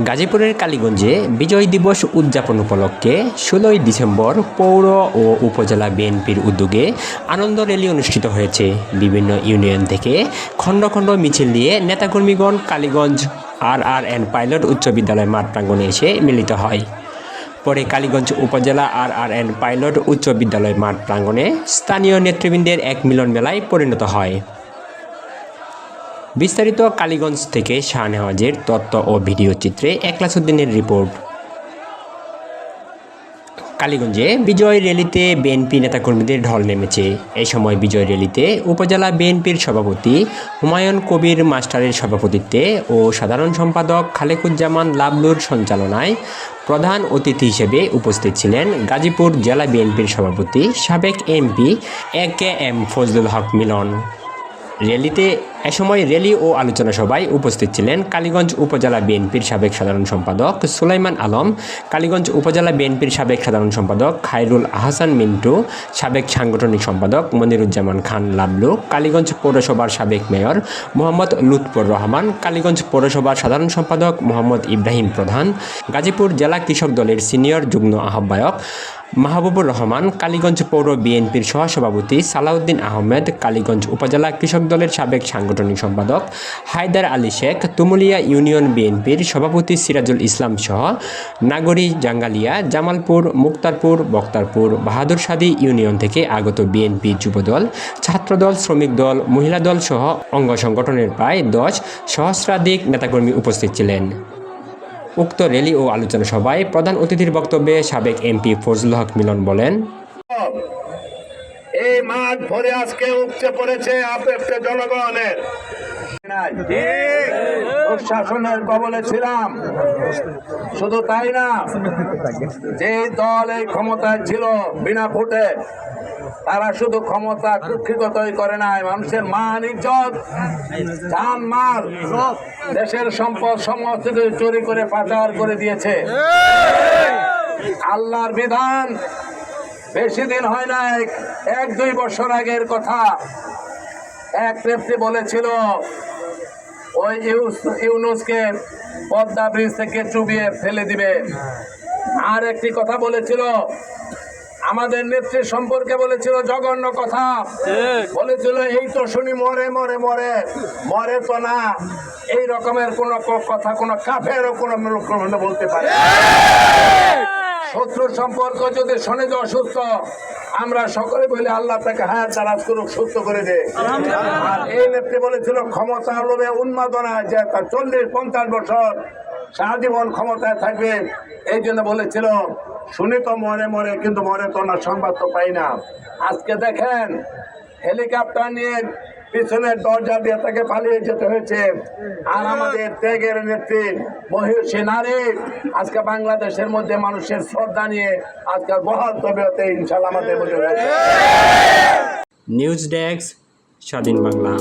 গাজীপুরের কালীগঞ্জে বিজয় দিবস উদযাপন উপলক্ষে ষোলোই ডিসেম্বর পৌর ও উপজেলা বিএনপির উদ্যোগে আনন্দ র্যালি অনুষ্ঠিত হয়েছে। বিভিন্ন ইউনিয়ন থেকে খণ্ড খণ্ড মিছিল নিয়ে নেতাকর্মীগণ Kaliganj R R N pilot উচ্চ বিদ্যালয় মাঠ প্রাঙ্গণে এসে মিলিত হয়। পরে কালীগঞ্জ উপজেলা আর আর এন পাইলট উচ্চ বিদ্যালয় মাঠ প্রাঙ্গণে স্থানীয় নেতৃবৃন্দের এক মিলন মেলায় পরিণত হয়। বিস্তারিত কালীগঞ্জ থেকে শাহনেওয়াজের তথ্য ও ভিডিও চিত্রে একলাসুদ্দিনের রিপোর্ট। কালীগঞ্জে বিজয় র্যালিতে বিএনপি নেতাকর্মীদের ঢল নেমেছে। এই সময় বিজয় র্যালিতে উপজেলা বিএনপির সভাপতি হুমায়ুন কবির মাস্টারের সভাপতিত্বে ও সাধারণ সম্পাদক খালেকুজ্জামান লাবলুর সঞ্চালনায় প্রধান অতিথি হিসেবে উপস্থিত ছিলেন গাজীপুর জেলা বিএনপির সভাপতি সাবেক MP A K M Fazlul Haque Milon. র্যালিতে এ সময় র্যালি ও আলোচনা সভায় উপস্থিত ছিলেন কালীগঞ্জ উপজেলা বিএনপির সাবেক সাধারণ সম্পাদক সুলাইমান আলম, কালীগঞ্জ উপজেলা বিএনপির সাবেক সাধারণ সম্পাদক খায়রুল আহসান মিন্টু, সাবেক সাংগঠনিক সম্পাদক মনিরুজ্জামান খান লাবলু, কালীগঞ্জ পৌরসভার সাবেক মেয়র মোহাম্মদ লুৎফর রহমান, কালীগঞ্জ পৌরসভার সাধারণ সম্পাদক মোহাম্মদ ইব্রাহিম প্রধান, গাজীপুর জেলা কৃষক দলের সিনিয়র যুগ্ম আহ্বায়ক মাহবুবুর রহমান, কালীগঞ্জ পৌর বিএনপির সহসভাপতি সালাউদ্দিন আহমেদ, কালীগঞ্জ উপজেলা কৃষক দলের সাবেক সাংগঠনিক সম্পাদক হায়দার আলী শেখ, তুমুলিয়া ইউনিয়ন বিএনপির সভাপতি সিরাজুল ইসলাম সহ নাগরী জাঙ্গালিয়া, জামালপুর, মুক্তারপুর, বক্তারপুর, বাহাদুর সাদি ইউনিয়ন থেকে আগত বিএনপি যুবদল, ছাত্রদল, শ্রমিক দল, মহিলা দল সহ অঙ্গ সংগঠনের প্রায় দশ সহস্রাধিক নেতাকর্মী উপস্থিত ছিলেন। উক্ত র্যালি ও আলোচনা সভায় প্রধান অতিথির বক্তব্যে সাবেক এমপি ফজলুল হক মিলন বলেন, এই মাঠ ভরে আজকে উপচে পড়েছে আপনার জনগণের। শাসনের কবলে ছিলাম। শুধু তাই না, যে দল এই ক্ষমতায় ছিল বিনা ভোটে, তারা শুধু ক্ষমতা কুক্ষিগতই করে নাই। মানুষের মান, ইজ্জত, জান, মাল, দেশের সম্পদ সমস্ত চুরি করে, পাচার করে দিয়েছে। আল্লাহর বিধান বেশি দিন হয় না এক- দুই বছর আগের কথা। এক নেত্রী বলেছিল ওই ইউস- ইউনুসকে পদ্মা ব্রিজ থেকে চুবিয়ে ফেলে দিবে। আর একটি কথা বলেছিল আমাদের নেত্রী সম্পর্কে বলেছিল জঘন্য কথা। বলেছিল এই তো শুনি মরে মরে মরে মরে তো না। এই রকমের কোন কথা কোনো কাফেরও কোনো কোনো বলতে পারে শত্রুর সম্পর্ক যদি শোনে যে অসুস্থ আমরা সকলে বলি আল্লাহ তাকে হায়াত দারাজ করুক সুস্থ করে দে। আর এই নেত্রী বলেছিল ক্ষমতা লোভে উন্মাদনা যে তার চল্লিশ পঞ্চাশ বছর সারাজীবন ক্ষমতায় থাকবে এই জন্য বলেছিল শুনি তো মরে মরে কিন্তু মরে তো না সংবাদ তো পাই না। আজকে দেখেন হেলিকপ্টার নিয়ে পিছনের দরজা দিয়ে তাকে পালিয়ে যেতে হয়েছে। আর আমাদের ত্যাগের নেত্রী মহিষী নারী, আজকে বাংলাদেশের মধ্যে মানুষের শ্রদ্ধা নিয়ে আজকে বহাল তবিয়তে ইনশাল্লাহ আমাদের মধ্যে নিউজ ডেস্ক স্বাধীন বাংলা।